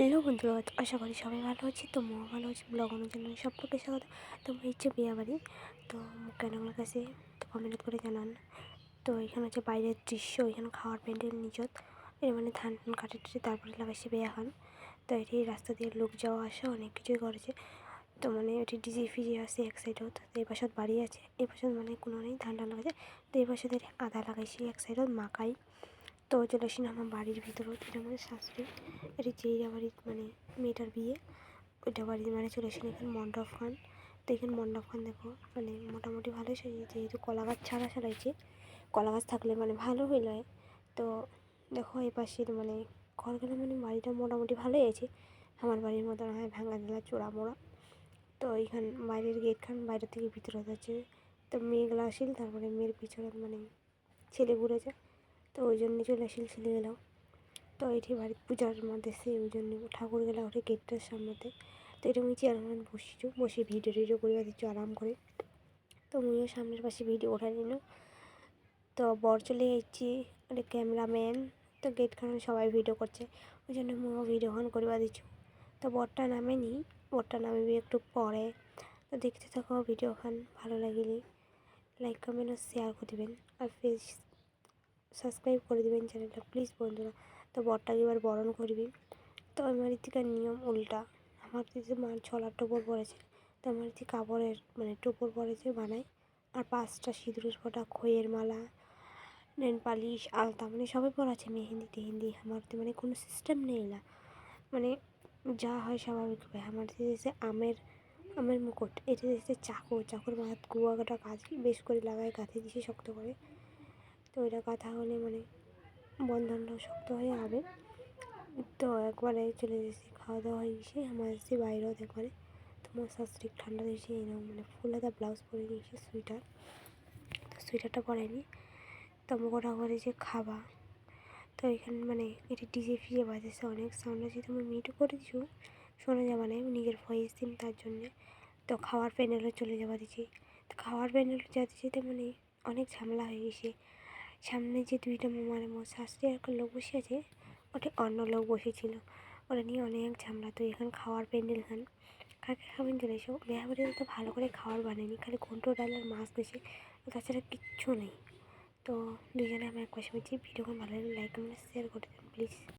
Hello বন্ধুরা আশা করি সবাই ভালো আছে তো মো ভালো আছে ব্লগ অনুযায়ী সবকে স্বাগত। তো বিয়ে বাড়ি, তো কেন আমার কাছে তো কমেন্ট করে জানান। তো এখানে হচ্ছে বাইরের দৃশ্য, এখানে খাওয়ার প্যান্ডেল নিজত এর মানে ধান টান কাটে তারপরে লাগাইছে বিয়ে হন তো এটি রাস্তা দিয়ে লোক যাওয়া, আসা, অনেক কিছুই করেছে। তো মানে এটি ডিজি ফিজি আছে এক সাইডত তো এই পাশত বাড়ি আছে এই পাশত মানে কোনো নেই, ধান টান লাগাইছে তো এই পাশে আদা লাগাইছি এক সাইডত মাকাই। তো চলে আসি আমার বাড়ির ভিতরে এটা মানে শাশুড়ি। এটি যেইরা বাড়ির মানে মেয়েটার বিয়ে, ওইটা বাড়ির মানে চলে আসেন এখানে মণ্ডপ খান তো এখানে মণ্ডপ খান দেখো মানে মোটামুটি ভালোই সাজিয়েছে, যেহেতু কলা গাছ ছাড়া সারাইছে কলা গাছ থাকলে মানে ভালো হইল তো দেখো এই পাশের মানে ঘরগুলো মানে বাড়িটা মোটামুটি ভালোই আছে। আমার বাড়ির মতন হয় ভাঙা দিলা চোরা মোড়া। তো এইখান বাইরের গেট খান বাইরে থেকে ভিতরে যাচ্ছে। তো মেয়েগুলো আসিল, তারপরে মেয়ের পিছনে মানে ছেলে ঘুরেছে। তো ওই জন্য চলে আসিল ছেলে গেলাম। তো এটি বাড়ির পূজার মধ্যে সে ওই জন্য ঠাকুর গেলা ওঠে গেটটার সামনেতে। তো এটা মুই চেয়ার মানে বসিছু বসে ভিডিও টিডিও করিবা দিচ্ছ আরাম করে। তো মুইও সামনের পাশে ভিডিও ওঠাই নিল। তো বর চলে যাচ্ছি ওটা ক্যামেরাম্যান। তো গেট খানে সবাই ভিডিও করছে, ওই জন্য মুইও ভিডিও খান করিবা দিচ্ছু তো বরটা নামে নামেনি, বরটা নামিবি একটু পরে। তো দেখতে থাকো ভিডিও খান, ভালো লাগিলে লাইক কমেন্ট ও শেয়ার করে দেবেন। আর ফেস সাবস্ক্রাইব করে দেবেন চ্যানেলটা প্লিজ বন্ধুরা, তো বরটাকে এবার বরণ করবি। তো আমার থেকে নিয়ম উল্টা। আমার দিদি মার ছলার টোপর পড়েছে, তো আমার দিদি কাপড়ের মানে টোপর পড়েছে বানাই। আর পাঁচটা সিঁদুরের ফোঁটা খইয়ের মালা, নেন পালিশ, আলতা মানে সবাই পড়াচ্ছে মেহেন্দি, টেহেন্দি। আমার মানে কোনো সিস্টেম নেই না। মানে যা হয় স্বাভাবিকভাবে আমার দিদি আমের আমের মুকুট, এটা দিয়েছে চাকু চাকুর মাথার কুয়াটা কাজ বেশ করে লাগায়, গাঁথে দিয়েছে শক্ত করে। ওইটা কাঁথা হলে মানে বন্ধনটাও শক্ত হয়ে হবে। তো একবারে চলে এসেছি খাওয়া দাওয়া হয়ে গেছে। আমার এসেছি বাইরেও একবারে। তোমার শাশুড়ি ঠান্ডা দিয়েছে এরকম মানে ফুল হাতা ব্লাউজ পরে নিয়েছি, সোয়েটার। তো সোয়েটারটা পরেনি তো মোটা করে যে খাবা। তো এখানে মানে এটি ডিজে ফিজে বাজেছে অনেক সাউন্ড আছে। তুমি মিটও করে দিছো, শোনা যাবে না নিজের ভয়েস দিন তার জন্যে। তো খাওয়ার প্যানেলও চলে যাওয়া দিচ্ছি। তো খাওয়ার প্যানেল যেতে যেতে মানে অনেক ঝামেলা হয়ে গেছে। সামনে যে দুইটা মানে মোর আর একটা লোক বসে আছে, ওটা অন্য লোক বসেছিল। ওটা নিয়ে অনেক ঝামেলা। তো এখানে খাওয়ার প্যান্ডেল খান। কাকে খাবেন চলে এসো বাড়িতে তো ভালো করে খাওয়ার বানায়নি। খালি ঘন্ট ডাল আর মাছ দিয়েছে। তাছাড়া কিচ্ছু নেই। তো দুজনে আমি এক পাশে বলছি ভিডিও ভালো লাগলে লাইক কমেন্ট শেয়ার করে দেবেন প্লিজ